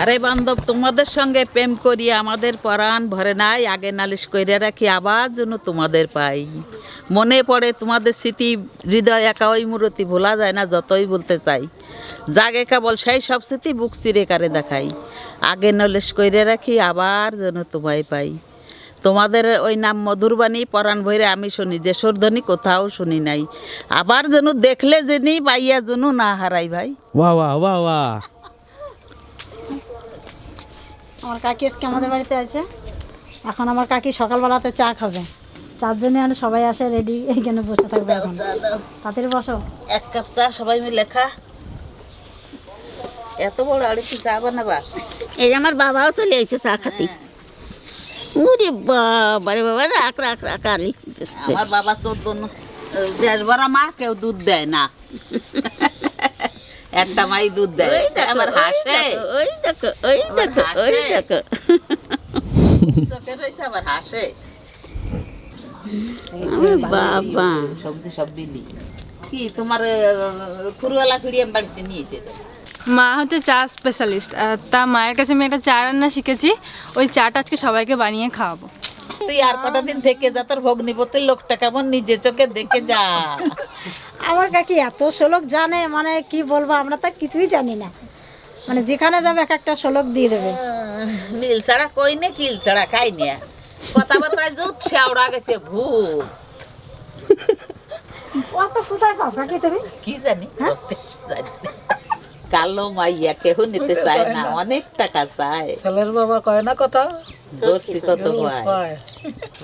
আরে বান্ধব, তোমাদের সঙ্গে প্রেম করি আমাদের পরাণ ভরে নাই, আগে নালিশ কইরে রাখি, আবার যেন তোমাদের পাই। মনে পড়ে তোমাদের স্মৃতি, হৃদয় একা ওই মূরতি, ভোলা যায় না যতই বলতে চাই। জাগে কেবল সেই সব স্মৃতি, বুক চিরে কারে দেখাই। আগে নালিশ কইরে রাখি, আবার যেন তোমায় পাই। তোমাদের ওই নাম মধুরবাণী, পরাণ ভৈরে আমি শুনি, যে সর্ধনী কোথাও শুনি নাই। আবার যেন দেখলে জেনি পাইয়া যেন না হারাই ভাই। বাহ বাহ বাহ বাহ আমার কাকি আজকে আমাদের বাড়িতে আছে। এখন আমার কাকি সকালবেলাতে চা খাবে। চার জন্য আর সবাই আসে রেডি এইখানে বসে থাকবে এখন। তাড়াতাড়ি বসো। এক কাপ চা সবাই মিলে খা। এত বড় আর কি চা বানাবা? এই যে আমার বাবাও চলে এসে চা খাতে। উরে বাবা রে বাবা রাখ রাখ রাখ আলি আমার বাবা চোদ্দ দেশ ভরা মা কেউ দুধ দেয় না। একটা মাই দুধ দেয়। ওই দেখো, আবার হাসে। ওই দেখো ওই দেখো ওই দেখো। চোখে রয়েছে আবার হাসে। বাবা। সবজি সব বিলি কি তোমার ফুরওয়ালা বাড়িতে নিয়ে যেতে? মা হচ্ছে চা স্পেশালিস্ট তা মায়ের কাছে আমি একটা চা রান্না শিখেছি। ওই চাটা আজকে সবাইকে বানিয়ে খাওয়াবো। তুই আর কটা দিন থেকে যা তোর ভগ্নিপতির লোকটা কেমন নিজে চোখে দেখে যা। আমার কাকি এত শ্লোক জানে মানে কি বলব আমরা তো কিছুই জানি না। মানে যেখানে যাবে এক একটা শ্লোক দিয়ে দেবে। নীল ছাড়া কই নে কিল ছাড়া খাই নে। কথাবার্তায় জুত শেওড়া গেছে ভূত। অত কোথায় পাও কাকি তুমি? কি জানি জানি না। কালো মাইয়া কেহ নিতে চায় না। অনেক টাকা চায়। ছেলের বাবা কয় না কথা? কত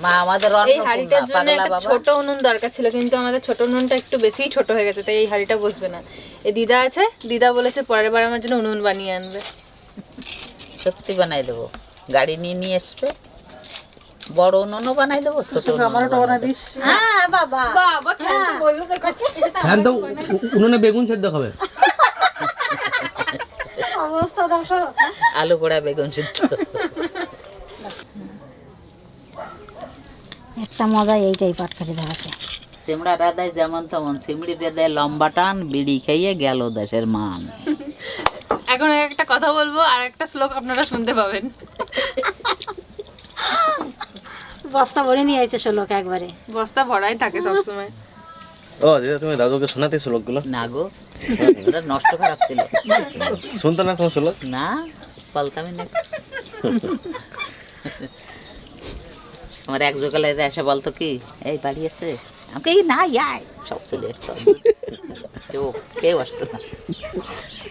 মা আমাদের এই হাঁড়িটার জন্য একটা ছোট উনুন দরকার ছিল কিন্তু আমাদের ছোট উনুনটা একটু বেশিই ছোট হয়ে গেছে তাই এই হাঁড়িটা বসবে না। এই দিদা আছে? দিদা বলেছে পরের বার আমার জন্য উনুন বানিয়ে আনবে। সত্যি বানাই দেবো। গাড়ি নিয়ে নিয়ে আসবে বড় উনুনও বানাই দেবো ছোট উনুনও বানাই দেবো। হ্যাঁ বাবা। বাবা কেন বলল ফ্যান তো উনুনে বেগুন সেদ্ধ খাবে। অবস্থা ধ্বংস। আলু পোড়া বেগুন সিদ্ধ। একটা মজা এইটাই পাটখারি দেখাতে। সিমড়া রাধায় যেমন তেমন সিমড়ি রাধায় লম্বা টান বিড়ি খাইয়ে গেল দেশের মান। এখন একটা কথা বলব আর একটা শ্লোক আপনারা শুনতে পাবেন। বস্তা ভরে নিয়ে আইছে শ্লোক একবারে। বস্তা ভরাই থাকে সবসময়। ও দিদা তুমি দাদুকে শোনাতে শ্লোকগুলো? না গো ওটা নষ্ট খারাপ ছিল। শুনতো না তোমার শ্লোক? না বলতামই না। আমার এক জোকালে এসে বলতো কি এই বাড়ি আছে? আমাকে এই না ইয়াই সব চলে আসতো কেউ আসতো না।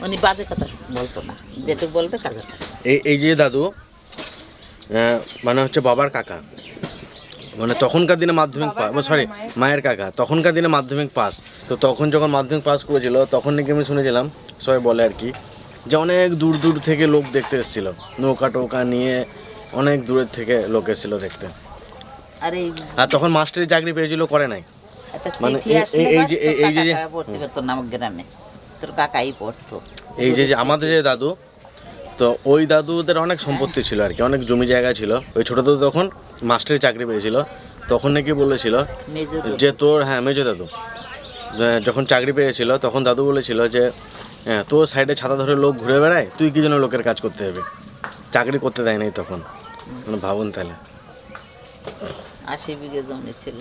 উনি বাজে কথা বলতো না যেটুকু বলবে কাজে এই এই যে দাদু মানে হচ্ছে বাবার কাকা মানে তখনকার দিনে মাধ্যমিক পাস সরি মায়ের কাকা তখনকার দিনে মাধ্যমিক পাস তো তখন যখন মাধ্যমিক পাস করেছিল তখন নাকি আমি শুনেছিলাম সবাই বলে আর কি যে অনেক দূর দূর থেকে লোক দেখতে এসেছিল। নৌকা টোকা নিয়ে অনেক দূরের থেকে লোক এসেছিল দেখতে। আর এই আর তখন মাস্টারি চাকরি পেয়েছিল করে নাই। একটা মানে চিঠি এই- যে- এই- যে- পড়তে পারতো না আমার গ্রামে। তোর কাকাই পড়তো। এই যে আমাদের যে দাদু তো ওই দাদুদের অনেক সম্পত্তি ছিল আর কি অনেক জমি জায়গা ছিল। ওই ছোট দাদু তখন মাস্টারি চাকরি পেয়েছিল। তখন নাকি বলেছিল যে তোর হ্যাঁ মেজো দাদু। যখন চাকরি পেয়েছিল তখন দাদু বলেছিল যে হ্যাঁ, তোর সাইডে ছাতা ধরে লোক ঘুরে বেড়ায় তুই কি জন্য লোকের কাজ করতে হবে চাকরি করতে দেয় নাই তখন। মানে ভাবুন তাহলে। আশি বিঘে জমি ছিল।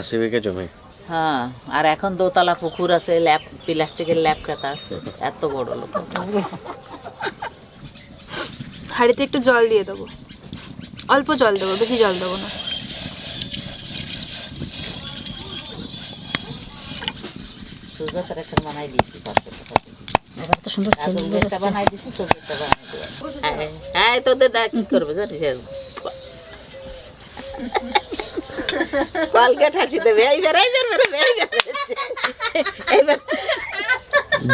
আশি বিঘে জমি? হ্যাঁ আর এখন দোতলা পুকুর আছে ল্যাপ প্লাস্টিকের ল্যাপ কাটা আছে এত বড় লোক। হাঁড়িতে একটু জল দিয়ে দেবো। অল্প জল দেবো বেশি জল দেবো না। তোদের দেখ কি করবে জানিস কলগেট হাসি দেবে। এইবার এইবার বেরোবে এইবার এইবার।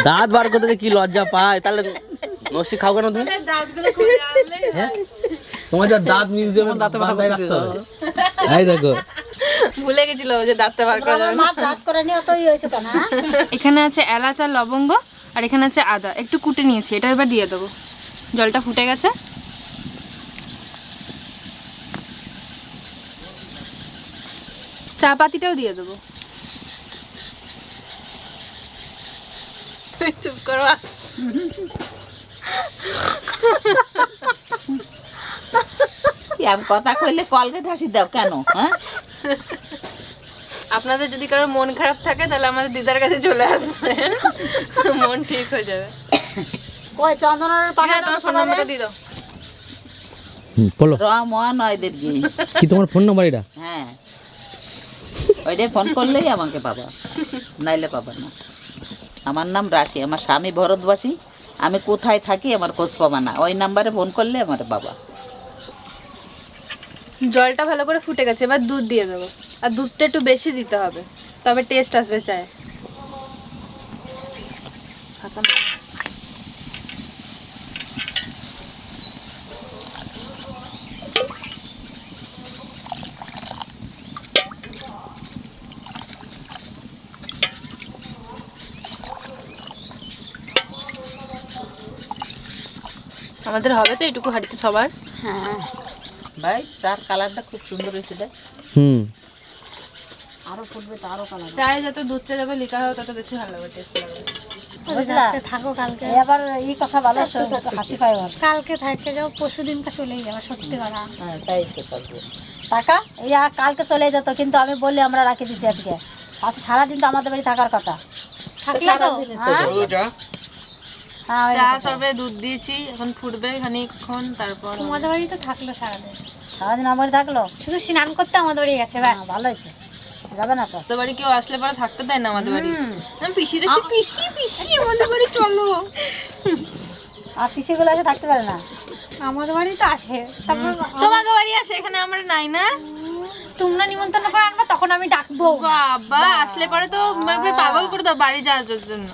দাঁত বার করতে কি লজ্জা পায় তাহলে নসি খাও কেন তুমি? হ্যাঁ? তোমার যা দাঁত মিউজিয়ামে বাঁধায় রাখতে হবে। এই দেখো। ভুলে গেছিল যে দাঁতটা বার করা যাবে। ভাত করে নিয়ে অতই হয়েছে তো না? এখানে আছে এলাচ আর লবঙ্গ আর এখানে আছে আদা। একটু কুটে নিয়েছি এটা এবার দিয়ে দেবো। জলটা ফুটে গেছে। চা পাতিটাও দিয়ে দেবো। চুপ করো কথা কইলে কলগেট হাসি দাও কেন হ্যাঁ? আপনাদের যদি কারও মন খারাপ থাকে তাহলে আমাদের দিদার কাছে চলে আসবে। মন ঠিক হয়ে যাবে। ওই চন্দনের দিদা তোমার ফোন নাম্বারটা দিয়ে দাও। বলো। কি তোমার ফোন নাম্বার এটা? হ্যাঁ। ওইটাই ফোন করলেই আমাকে পাবা। নাইলে পাবা না। আমার নাম রাশি, আমার স্বামী ভরতবাসী আমি কোথায় থাকি আমার খোঁজ পাবা না। ওই নাম্বারে ফোন করলে আমার বাবা জলটা ভালো করে ফুটে গেছে, এবার দুধ দিয়ে দেবো। আর দুধটা একটু বেশি দিতে হবে, তবে টেস্ট আসবে, চায়। আমাদের হবে তো এটুকু হাঁড়িতে সবার। হ্যাঁ। ভাই চার কালারটা খুব সুন্দর হয়েছে রে। হুম। আরও ফুটবে তো আরও কালার চায়ে যত দুধ চা যত লিখা হবে তত বেশি ভালো লাগবে টেস্ট লাগবে থাকো কালকে। এবার এই কথা ভালো হাসি পাই কালকে থাকতে যাও পরশু দিনকা চলেই যাবে সত্যি কথা। হ্যাঁ তাই টাকা এই আর কালকে চলে যেত কিন্তু আমি বলি আমরা রাখি দিচ্ছি আজকে। আচ্ছা সারাদিন তো আমাদের বাড়ি থাকার কথা। থাকলে তো? চা হ্যাঁ সবে দুধ দিয়েছি এখন ফুটবে খানিকক্ষণ তারপর তোমাদের বাড়ি তো থাকল সারাদিন? সারাদিন আমার বাড়ি থাকল? শুধু স্নান করতে আমাদের বাড়ি গেছে ব্যাস। হ্যাঁ, ভালো হয়েছে। যাবে না তো। বাড়ি কেউ আসলে পরে থাকতে দেয় না আমাদের বাড়ি। আমি পিসির পিসি পিসি আমাদের বাড়ি চলো। আর পিসিগুলো এসে থাকতে পারে না? আমাদের বাড়ি তো আসে। তারপর তোমাকে বাড়ি আসে এখানে আমার নাই না? তোমরা নিমন্ত্রণ করে আনবা তখন আমি ডাকবো। বাবা আসলে পরে তো পাগল করে দাও বাড়ি যাওয়ার জন্য।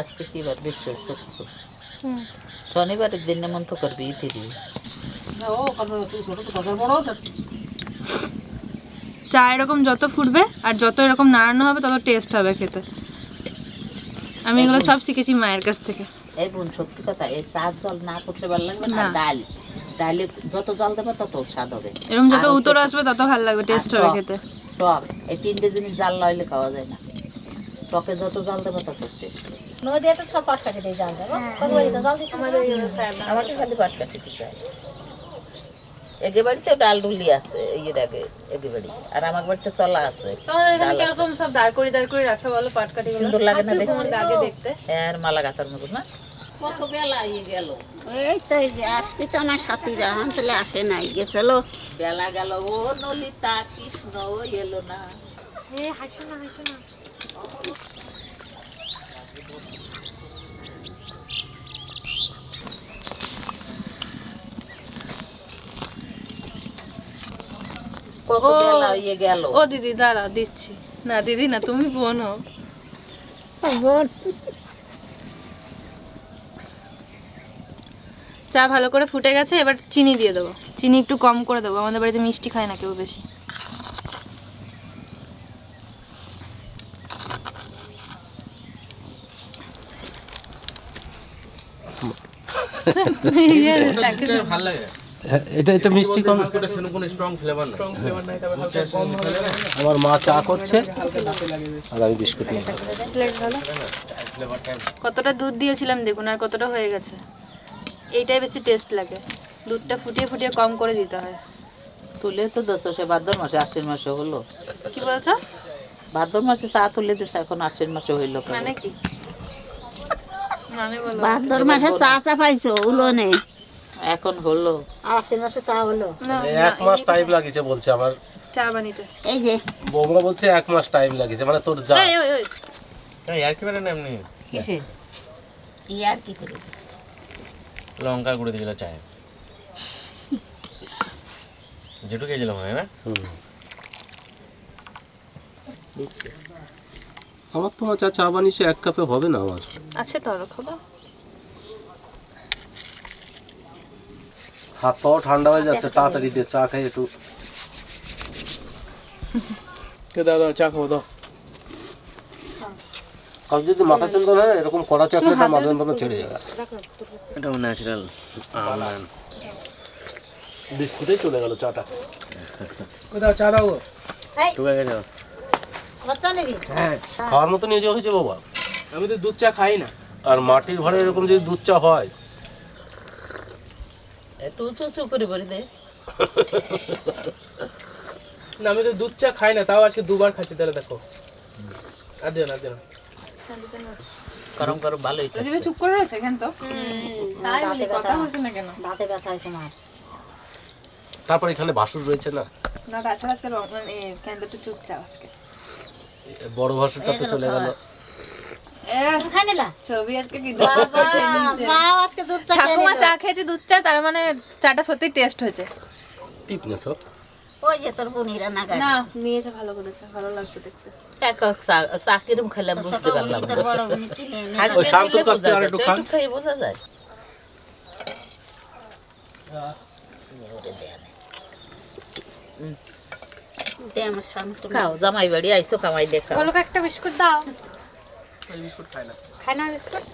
আজকে কি বার বিশ্ব শুক্র শনিবারের দিন নেমন্ত করবি ইতি দিয়ে। চা এরকম যত ফুটবে আর যত এরকম নাড়ানো হবে তত টেস্ট হবে খেতে। আমি এগুলো সব শিখেছি মায়ের কাছ থেকে। এই বোন সত্যি কথা এই চার জল না করতে ভালো লাগবে না। ডাল ডালে যত জল দেবে তত স্বাদ হবে। এরকম যত উতর আসবে তত ভালো লাগবে টেস্ট হবে খেতে। টক এই তিনটে জিনিস জাল লইলে খাওয়া যায় না। টকে যত জল দেবে তত টেস্ট নদী তো সব পাট কাটি দিয়ে জাল দেবো। কত বাড়ি তো জাল দিস আমাকে খালি পাট কাটি দিতে হয়। এগে বাড়িতে ডাল ডুলি আছে এই আগে এগে বাড়ি। আর আমার বাড়িতে চলা আছে। এখানে। কীরকম সব দাঁড় করে দাঁড় করে রাখা বলো পাটকাঠি সুন্দর লাগে না দেখতে? আগে দেখতে? আর মালা গাথার মতো না? কত বেলা গেল? এই তো এই যে আসবি তো না সাথীরা হান তাহলে আসে নাই গেছিল বেলা গেল ও নলিতা কৃষ্ণ ও এলো না। এ হাসো না হাসো না। গেল? ও দিদি দাঁড়া দিচ্ছি। না দিদি না তুমি বোন। হও বোন। চা ভালো করে ফুটে গেছে এবার চিনি দিয়ে দেবো। চিনি একটু কম করে দেবো আমাদের বাড়িতে মিষ্টি খায় না কেউ বেশি। ভালো লাগে। এটা এটা মিষ্টি কম এটা সেরকম কোনো স্ট্রং ফ্লেভার না। আমার মা চা করছে। আর আমি বিস্কুট নিয়ে কতটা দুধ দিয়েছিলাম দেখুন আর কতটা হয়ে গেছে। এইটাই বেশি টেস্ট লাগে। দুধটা ফুটিয়ে ফুটিয়ে কম করে দিতে হয়। তুলে তো দশ সে ভাদ্র মাসে আশ্বিন মাসে হলো। কি বলছো? ভাদ্র মাসে চা তুলে দিছে এখন আশ্বিন মাসে হইল? মানে কি? ভাদ্র মাসে চা চা পাইছো উলোনে? এখন হলো। আশ্বিন মাসে চা হলো। না, এক মাস টাইম লাগিছে বলছে আমার চা বানিতে। এই যে। বৌমা বলছে এক মাস টাইম লাগিছে মানে তোর যা। এই, ওই, ওই। আর কি না এমনি? কিসে? ইয়ার কি করে? লঙ্কা গুঁড়ো দিয়েছিল চায়ে। যেটু খেয়েছিলাম হয় না? আমার তো চা চা বানিয়েছে এক কাপে হবে না আমার। আছে তো আরও খাব হাত পাও ঠান্ডা হয়ে যাচ্ছে তাড়াতাড়ি দিয়ে চা খাই একটু। দাও দাও চা খাও দাও। কাল যদি মাথা চলতো না এরকম কড়া চা খেলে মাথা যন্ত্রণা ছেড়ে যাবে। এটা ন্যাচারাল বিস্কুটেই চলে গেল চাটা। কোথাও চা দাও টুকে গেছে। বাচ্চা নাকি খাওয়ার মতো নিয়ে যাওয়া হয়েছে বাবা। আমি তো দুধ চা খাই না। আর মাটির ঘরে এরকম যদি দুধ চা হয়। একটু উঁচু উঁচু করে বলি দে। না আমি তো দুধ চা খাই না তাও আজকে দুবার খাচ্ছি তাহলে দেখো। আর দিও না দিও না। গরম গরম ভালোই তো। চুপ করে রয়েছে এখান তো? তাই বলি কথা ব্যথা। না কেন? দাঁতে ব্যথা হয়েছে মার। তারপর এখানে বাসুর রয়েছে না? না তাছাড়া আজকে কেন তো চুপচাপ আজকে। বড় ভাসুরটা তো চলে গেল। খাই নিলা ছবি আজকে কি বাবা মা আজকে দুধ চা খেয়ে ঠাকুমা চা খেয়েছে দুধ চা তার মানে চাটা সত্যি টেস্ট হয়েছে। ওই যে তোর বোনিরা না না নিয়েছে ভালো করেছে ভালো লাগছে দেখতে। বোঝা যায়, খাও জামাই বাড়ি আইসো কামাই দেখা বলো একটা বিস্কুট দাও। বিস্কুট খাই না। খাই না বিস্কুট?